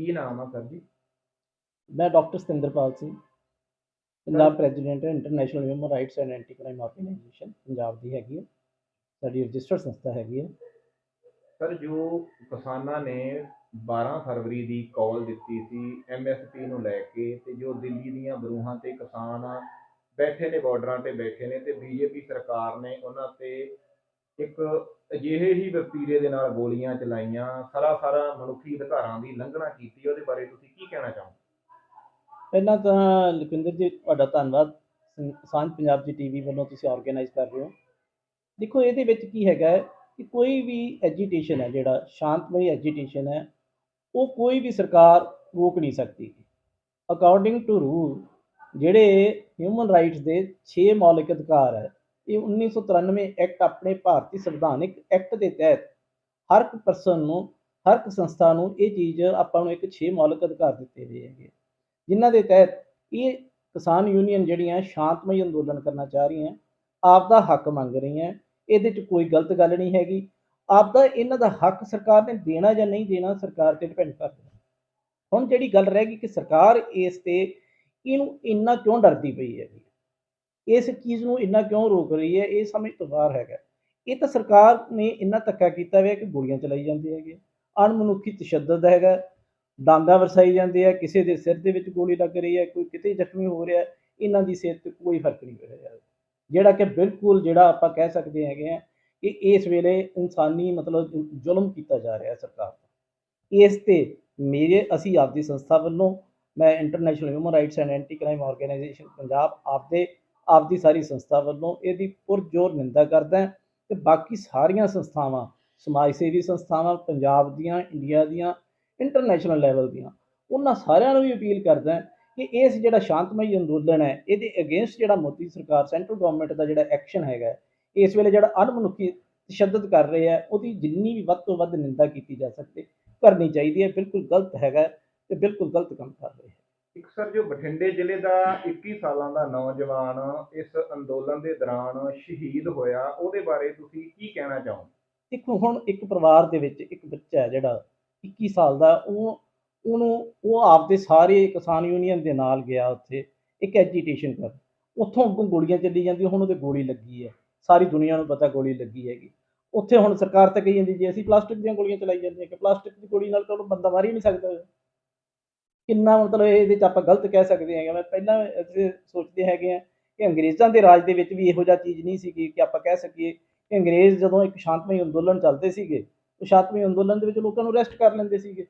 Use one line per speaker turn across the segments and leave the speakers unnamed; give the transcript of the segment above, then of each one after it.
ਕੀ ਨਾਮ ਆ ਸਰ ਜੀ?
ਮੈਂ ਡਾਕਟਰ ਸਤਿੰਦਰਪਾਲ ਸਿੰਘ ਪੰਜਾਬ ਪ੍ਰੈਜ਼ੀਡੈਂਟ ਹੈ international human rights and anti crime organisation Punjab ਦੀ ਹੈਗੀ ਹੈ। ਸਾਡੀ ਰਜਿਸਟਰਡ ਸੰਸਥਾ ਹੈਗੀ ਹੈ।
ਸਰ ਜੋ ਕਿਸਾਨਾਂ ਨੇ 12 ਫਰਵਰੀ ਦੀ ਕਾਲ ਦਿੱਤੀ ਸੀ ਐਮਐਸਪੀ ਨੂੰ ਲੈ ਕੇ ਤੇ ਜੋ ਦਿੱਲੀ ਦੀਆਂ ਬਰੂਹਾਂ ਤੇ ਕਿਸਾਨ ਬੈਠੇ ਨੇ ਬਾਰਡਰਾਂ ਤੇ ਬੈਠੇ ਨੇ ਤੇ ਬੀਜੇਪੀ ਸਰਕਾਰ ਨੇ ਉਹਨਾਂ ਤੇ ਇੱਕ ਅਜਿਹੇ ਹੀ ਵਤੀਰੇ ਦੇ ਨਾਲ ਗੋਲੀਆਂ ਚਲਾਈਆਂ ਸਰਾਸਰਾ ਮਨੁੱਖੀ ਅਧਿਕਾਰਾਂ ਦੀ ਲੰਘਣਾ ਕੀਤੀ, ਉਹਦੇ ਬਾਰੇ ਤੁਸੀਂ ਕੀ ਕਹਿਣਾ ਚਾਹੋਗੇ?
ਪਹਿਲਾਂ ਤਾਂ ਲਖਵਿੰਦਰ ਜੀ, ਤੁਹਾਡਾ ਧੰਨਵਾਦ। ਸਾਂਝ ਪੰਜਾਬ ਦੀ ਟੀਵੀ ਵੱਲੋਂ ਤੁਸੀਂ ਆਰਗੇਨਾਈਜ਼ ਕਰ ਰਹੇ ਹੋ। ਦੇਖੋ, ਇਹਦੇ ਵਿੱਚ ਕੀ ਹੈਗਾ ਕਿ ਕੋਈ ਵੀ ਐਜੀਟੇਸ਼ਨ ਹੈ, ਜਿਹੜਾ ਸ਼ਾਂਤਮਈ ਐਜੀਟੇਸ਼ਨ ਹੈ, ਉਹ ਕੋਈ ਵੀ ਸਰਕਾਰ ਰੋਕ ਨਹੀਂ ਸਕਦੀ। ਅਕੋਰਡਿੰਗ ਟੂ ਰੂਲ ਜਿਹੜੇ ਹਿਊਮਨ ਰਾਈਟਸ ਦੇ 6 ਮੌਲਿਕ ਅਧਿਕਾਰ ਹੈ ਇਹ 1993 ਐਕਟ ਆਪਣੇ ਭਾਰਤੀ ਸੰਵਿਧਾਨਿਕ ਐਕਟ ਦੇ ਤਹਿਤ ਹਰ ਇੱਕ ਪਰਸਨ ਨੂੰ, ਹਰ ਇੱਕ ਸੰਸਥਾ ਨੂੰ ਇਹ ਚੀਜ਼ ਆਪਾਂ ਨੂੰ ਇੱਕ 6 ਮੌਲਿਕ ਅਧਿਕਾਰ ਦਿੱਤੇ ਹੋਏ ਹੈਗੇ। ਜਿਨ੍ਹਾਂ ਦੇ ਤਹਿਤ ਇਹ ਕਿਸਾਨ ਯੂਨੀਅਨ ਜਿਹੜੀਆਂ ਸ਼ਾਂਤਮਈ ਅੰਦੋਲਨ ਕਰਨਾ ਚਾਹ ਰਹੀਆਂ ਆਪ ਦਾ ਹੱਕ ਮੰਗ ਰਹੀਆਂ, ਇਹਦੇ 'ਚ ਕੋਈ ਗਲਤ ਗੱਲ ਨਹੀਂ ਹੈਗੀ। ਆਪ ਦਾ ਇਹਨਾਂ ਦਾ ਹੱਕ ਸਰਕਾਰ ਨੇ ਦੇਣਾ ਜਾਂ ਨਹੀਂ ਦੇਣਾ, ਸਰਕਾਰ ਤੇ ਡਿਪੈਂਡ ਕਰਦਾ ਹੁਣ ਜਿਹੜੀ ਗੱਲ ਰਹਿ ਗਈ ਕਿ ਸਰਕਾਰ ਇਸ ਤੇ ਇਹਨੂੰ ਇੰਨਾ ਕਿਉਂ ਡਰਦੀ ਪਈ ਹੈਗੀ? ਇਸ ਚੀਜ਼ ਨੂੰ ਇੰਨਾ ਕਿਉਂ ਰੋਕ ਰਹੀ ਹੈ? ਇਹ ਸਮਝ ਤੋਂ ਬਾਹਰ ਹੈਗਾ। ਇਹ ਤਾਂ ਸਰਕਾਰ ਨੇ ਇੰਨਾ ਧੱਕਾ ਕੀਤਾ ਹੋਇਆ ਕਿ ਗੋਲੀਆਂ ਚਲਾਈ ਜਾਂਦੀ ਹੈਗੀ। ਅਣਮਨੁੱਖੀ ਤਸ਼ੱਦਦ ਹੈਗਾ। ਡਾਂਗਾ ਵਰਸਾਈ ਜਾਂਦੇ ਆ। ਕਿਸੇ ਦੇ ਸਿਰ ਦੇ ਵਿੱਚ ਗੋਲੀ ਲੱਗ ਰਹੀ ਹੈ। ਕੋਈ ਕਿਤੇ ਜ਼ਖਮੀ ਹੋ ਰਿਹਾ। ਇਹਨਾਂ ਦੀ ਸਿਹਤ ਤੇ ਕੋਈ ਫ਼ਰਕ ਨਹੀਂ ਪੈ ਰਿਹਾ। ਜਿਹੜਾ ਕਿ ਬਿਲਕੁਲ ਜਿਹੜਾ ਆਪਾਂ ਕਹਿ ਸਕਦੇ ਹੈਗੇ ਆ ਕਿ ਇਸ ਵੇਲੇ ਇਨਸਾਨੀ ਮਤਲਬ ਜ਼ੁਲਮ ਕੀਤਾ ਜਾ ਰਿਹਾ ਸਰਕਾਰ ਦਾ ਇਸ ਤੇ ਮੇਰੇ, ਅਸੀਂ ਆਪਦੀ ਸੰਸਥਾ ਵੱਲੋਂ ਮੈਂ international human rights and anti crime organisation Punjab ਆਪਦੇ ਆਪਦੀ ਸਾਰੀ ਸੰਸਥਾ ਵੱਲੋਂ ਇਹਦੀ ਪੁਰਜੋਰ ਨਿੰਦਾ ਕਰਦਾ ਹਾਂ ਤੇ ਬਾਕੀ ਸਾਰੀਆਂ ਸੰਸਥਾਵਾਂ, ਸਮਾਜ ਸੇਵੀ ਸੰਸਥਾਵਾਂ, ਪੰਜਾਬ ਦੀਆਂ, ਇੰਡੀਆ ਦੀਆਂ ਇੰਟਰਨੈਸ਼ਨਲ ਲੈਵਲ ਦੀਆਂ, ਉਹਨਾਂ ਸਾਰਿਆਂ ਨੂੰ ਵੀ ਅਪੀਲ ਕਰਦਾ ਹਾਂ ਕਿ ਇਸ ਜਿਹੜਾ ਸ਼ਾਂਤਮਈ ਅੰਦੋਲਨ ਹੈ, ਇਹਦੇ ਅਗੇਂਸਟ ਜਿਹੜਾ ਮੋਦੀ ਸਰਕਾਰ ਸੈਂਟਰਲ ਗਵਰਨਮੈਂਟ ਦਾ ਜਿਹੜਾ ਐਕਸ਼ਨ ਹੈਗਾ ਇਸ ਵੇਲੇ ਜਿਹੜਾ ਅਣਮਨੁੱਖੀ ਤਸ਼ੱਦਦ ਕਰ ਰਹੇ ਹੈ, ਉਹਦੀ ਜਿੰਨੀ ਵੀ ਵੱਧ ਤੋਂ ਵੱਧ ਨਿੰਦਾ ਕੀਤੀ ਜਾ ਸਕਦੀ, ਕਰਨੀ ਚਾਹੀਦੀ ਹੈ, ਬਿਲਕੁਲ ਗਲਤ ਹੈਗਾ ਤੇ ਬਿਲਕੁਲ ਗਲਤ ਕੰਮ ਕਰ ਰਹੇ
ਸਰ ਜੋ ਬਠਿੰਡੇ ਜ਼ਿਲ੍ਹੇ ਦਾ 21 ਸਾਲਾਂ ਦਾ ਨੌਜਵਾਨ ਇਸ ਅੰਦੋਲਨ ਦੇ ਦੌਰਾਨ ਸ਼ਹੀਦ ਹੋਇਆ, ਉਹਦੇ ਬਾਰੇ ਤੁਸੀਂ ਕੀ ਕਹਿਣਾ ਚਾਹੋ
ਦੇਖੋ, ਹੁਣ ਇੱਕ ਪਰਿਵਾਰ ਦੇ ਵਿੱਚ ਇੱਕ ਬੱਚਾ ਹੈ ਜਿਹੜਾ 21 ਸਾਲ ਦਾ, ਉਹ, ਉਹਨੂੰ, ਉਹ ਆਪਦੇ ਸਾਰੇ ਕਿਸਾਨ ਯੂਨੀਅਨ ਦੇ ਨਾਲ ਗਿਆ ਉੱਥੇ, ਇੱਕ ਐਜੀਟੇਸ਼ਨ ਕਰ ਉੱਥੋਂ ਅੱਗੋਂ ਗੋਲੀਆਂ ਚੱਲੀ ਜਾਂਦੀਆਂ, ਹੁਣ ਉਹਦੇ ਗੋਲੀ ਲੱਗੀ ਹੈ। ਸਾਰੀ ਦੁਨੀਆ ਨੂੰ ਪਤਾ ਗੋਲੀ ਲੱਗੀ ਹੈਗੀ। ਉੱਥੇ ਹੁਣ ਸਰਕਾਰ ਤਾਂ ਕਹੀ ਜਾਂਦੀ, ਜੇ ਅਸੀਂ ਪਲਾਸਟਿਕ ਦੀਆਂ ਗੋਲੀਆਂ ਚਲਾਈ ਜਾਂਦੀਆਂ ਕਿ ਪਲਾਸਟਿਕ ਦੀ ਗੋਲੀ ਨਾਲ ਤਾਂ ਉਹਨੂੰ ਬੰਦਾ ਮਾਰ ਹੀ ਨਹੀਂ ਸਕਦਾ। ਕਿੰਨਾ ਮਤਲਬ ਇਹਦੇ ਚ ਆਪਾਂ ਗਲਤ ਕਹਿ ਸਕਦੇ ਹੈਗੇ ਮੈਂ ਪਹਿਲਾਂ ਅਸੀਂ ਸੋਚਦੇ ਹੈਗੇ ਆ ਕਿ ਅੰਗਰੇਜ਼ਾਂ ਦੇ ਰਾਜ ਦੇ ਵਿੱਚ ਵੀ ਇਹੋ ਜਿਹਾ ਚੀਜ਼ ਨਹੀਂ ਸੀਗੀ ਕਿ ਆਪਾਂ ਕਹਿ ਸਕੀਏ ਕਿ ਅੰਗਰੇਜ਼ ਜਦੋਂ ਇੱਕ ਸ਼ਾਂਤਮਈ ਅੰਦੋਲਨ ਚੱਲਦੇ ਸੀਗੇ, ਉਹ ਸ਼ਾਂਤਮਈ ਅੰਦੋਲਨ ਦੇ ਵਿੱਚ ਲੋਕਾਂ ਨੂੰ ਅਰੈਸਟ ਕਰ ਲੈਂਦੇ ਸੀਗੇ।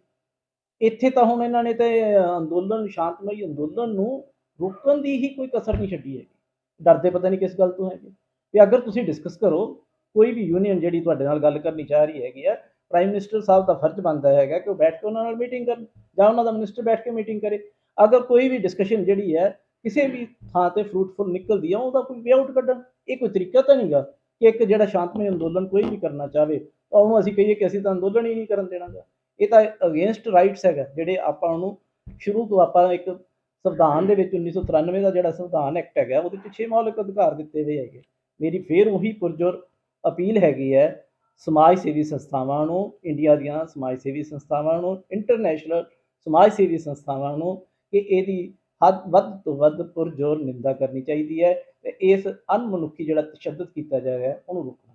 ਇੱਥੇ ਤਾਂ ਹੁਣ ਇਹਨਾਂ ਨੇ ਤੇ ਅੰਦੋਲਨ, ਸ਼ਾਂਤਮਈ ਅੰਦੋਲਨ ਨੂੰ ਰੋਕਣ ਦੀ ਹੀ ਕੋਈ ਕਸਰ ਨਹੀਂ ਛੱਡੀ ਹੈਗੀ। ਡਰਦੇ ਪਤਾ ਨਹੀਂ ਕਿਸ ਗੱਲ ਤੋਂ ਹੈਗੇ। ਵੀ ਅਗਰ ਤੁਸੀਂ ਡਿਸਕਸ ਕਰੋ, ਕੋਈ ਵੀ ਯੂਨੀਅਨ ਜਿਹੜੀ ਤੁਹਾਡੇ ਨਾਲ ਗੱਲ ਕਰਨੀ ਚਾਹ ਰਹੀ ਹੈਗੀ ਆ ਪ੍ਰਾਈਮ ਮਿਨਿਸਟਰ ਸਾਹਿਬ ਦਾ ਫਰਜ਼ ਬਣਦਾ ਹੈਗਾ ਕਿ ਉਹ ਬੈਠ ਕੇ ਉਹਨਾਂ ਨਾਲ ਮੀਟਿੰਗ ਕਰਨ ਜਾਂ ਉਹਨਾਂ ਦਾ ਮਿਨਿਸਟਰ ਬੈਠ ਕੇ ਮੀਟਿੰਗ ਕਰੇ। ਅਗਰ ਕੋਈ ਵੀ ਡਿਸਕਸ਼ਨ ਜਿਹੜੀ ਹੈ, ਕਿਸੇ ਵੀ ਥਾਂ ਤੇ ਫਰੂਟਫੁਲ ਨਿਕਲਦੀ ਆ ਉਹਦਾ ਕੋਈ ਵੇ ਆਊਟ ਕੱਢਣ। ਇਹ ਕੋਈ ਤਰੀਕਾ ਤਾਂ ਨਹੀਂਗਾ ਕਿ ਇੱਕ ਜਿਹੜਾ ਸ਼ਾਂਤਮਈ ਅੰਦੋਲਨ ਕੋਈ ਵੀ ਕਰਨਾ ਚਾਹਵੇ, ਤਾਂ ਉਹਨੂੰ ਅਸੀਂ ਕਹੀਏ ਕਿ ਅਸੀਂ ਤਾਂ ਅੰਦੋਲਨ ਹੀ ਨਹੀਂ ਕਰਨ ਦੇਣਾਗਾ। ਇਹ ਤਾਂ ਅਗੇਂਸਟ ਰਾਈਟਸ ਹੈਗਾ, ਜਿਹੜੇ ਆਪਾਂ ਉਹਨੂੰ ਸ਼ੁਰੂ ਤੋਂ ਆਪਾਂ ਇੱਕ ਸੰਵਿਧਾਨ ਦੇ ਵਿੱਚ 1993 ਦਾ ਜਿਹੜਾ ਸੰਵਿਧਾਨ ਐਕਟ ਹੈਗਾ, ਉਹਦੇ ਵਿੱਚ 6 ਮੌਲਿਕ ਅਧਿਕਾਰ ਦਿੱਤੇ ਹੋਏ ਹੈਗੇ। ਮੇਰੀ ਫੇਰ ਉਹੀ ਪੁਰਜੋਰ ਅਪੀਲ ਹੈਗੀ ਹੈ ਸਮਾਜ ਸੇਵੀ ਸੰਸਥਾਵਾਂ ਨੂੰ, ਇੰਡੀਆ ਦੀਆਂ ਸਮਾਜ ਸੇਵੀ ਸੰਸਥਾਵਾਂ ਨੂੰ ਇੰਟਰਨੈਸ਼ਨਲ ਸਮਾਜ ਸੇਵੀ ਸੰਸਥਾਵਾਂ ਨੂੰ ਕਿ ਇਹਦੀ ਹੱਦ, ਵੱਧ ਤੋਂ ਵੱਧ ਪੁਰਜੋਰ ਨਿੰਦਾ ਕਰਨੀ ਚਾਹੀਦੀ ਹੈ ਤੇ ਇਸ ਅਨਮਨੁੱਖੀ ਜਿਹੜਾ ਤਸ਼ੱਦਦ ਕੀਤਾ ਜਾ ਰਿਹਾ ਉਹਨੂੰ ਰੋਕਣਾ